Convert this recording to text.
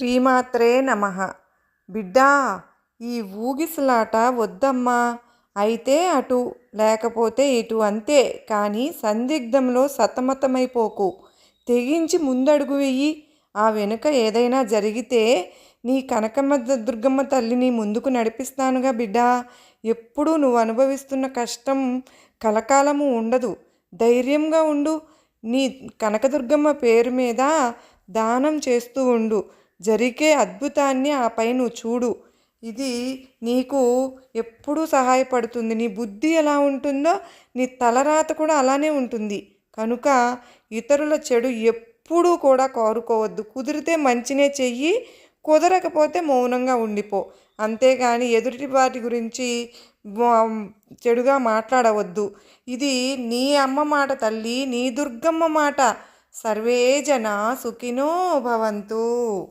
శ్రీమాత్రే నమ. బిడ్డా ఈ ఊగిసలాట వద్దమ్మా. అయితే అటు లేకపోతే ఇటు అంతే. కానీ సందిగ్ధంలో సతమతమైపోకు. తెగించి ముందడుగు వెయ్యి ఆ వెనుక ఏదైనా జరిగితే నీ కనకమ్మ దుర్గమ్మ తల్లిని ముందుకు నడిపిస్తానుగా బిడ్డా. ఎప్పుడూ నువ్వు అనుభవిస్తున్న కష్టం కలకాలము ఉండదు. ధైర్యంగా ఉండు. నీ కనకదుర్గమ్మ పేరు మీద దానం చేస్తూ ఉండు. జరిగే అద్భుతాన్ని ఆ పై నువ్వు చూడు. ఇది నీకు ఎప్పుడూ సహాయపడుతుంది. నీ బుద్ధి ఎలా ఉంటుందో నీ తలరాత కూడా అలానే ఉంటుంది. కనుక ఇతరుల చెడు ఎప్పుడూ కూడా కోరుకోవద్దు. కుదిరితే మంచినే చెయ్యి కుదరకపోతే మౌనంగా ఉండిపో. అంతేగాని ఎదుటి వాటి గురించి చెడుగా మాట్లాడవద్దు. ఇది నీ అమ్మ మాట తల్లి నీ దుర్గమ్మ మాట. సర్వే జన సుఖినో భవంతు.